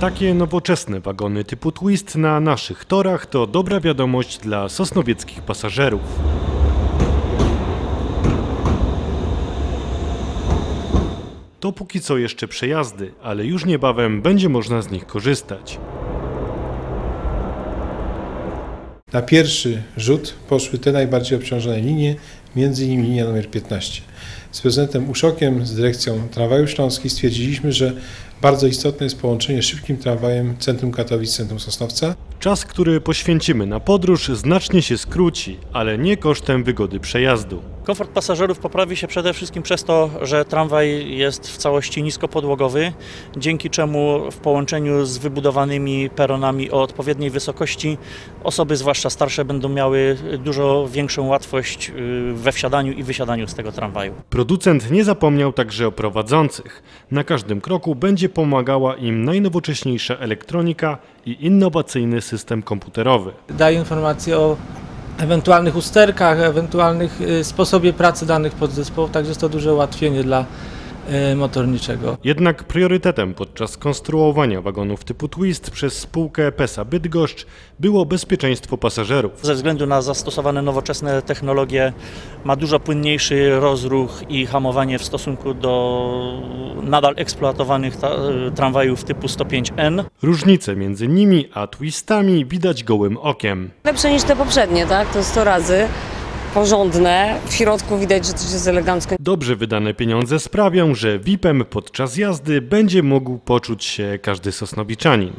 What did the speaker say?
Takie nowoczesne wagony typu Twist na naszych torach to dobra wiadomość dla sosnowieckich pasażerów. To póki co jeszcze przejazdy, ale już niebawem będzie można z nich korzystać. Na pierwszy rzut poszły te najbardziej obciążone linie, między innymi linia numer 15. Z prezydentem Uszokiem, z dyrekcją Tramwaju Śląskiej stwierdziliśmy, że bardzo istotne jest połączenie szybkim tramwajem centrum Katowic, centrum Sosnowca. Czas, który poświęcimy na podróż, znacznie się skróci, ale nie kosztem wygody przejazdu. Komfort pasażerów poprawi się przede wszystkim przez to, że tramwaj jest w całości niskopodłogowy, dzięki czemu w połączeniu z wybudowanymi peronami o odpowiedniej wysokości osoby, zwłaszcza starsze, będą miały dużo większą łatwość y, we wsiadaniu i wysiadaniu z tego tramwaju. Producent nie zapomniał także o prowadzących. Na każdym kroku będzie pomagała im najnowocześniejsza elektronika i innowacyjny system komputerowy. daje informacje o ewentualnych usterkach, ewentualnych y, sposobie pracy danych podzespołów, także jest to duże ułatwienie dla y, motorniczego. Jednak priorytetem podczas konstruowania wagonów typu Twist przez spółkę PESA Bydgoszcz było bezpieczeństwo pasażerów. Ze względu na zastosowane nowoczesne technologie ma dużo płynniejszy rozruch i hamowanie w stosunku do nadal eksploatowanych ta, tramwajów typu 105N. Różnice między nimi a Twistami widać gołym okiem. Lepsze niż te poprzednie, tak? To 100 razy. Porządne. W środku widać, że coś jest elegancko. Dobrze wydane pieniądze sprawią, że VIP-em podczas jazdy będzie mógł poczuć się każdy sosnowiczanin.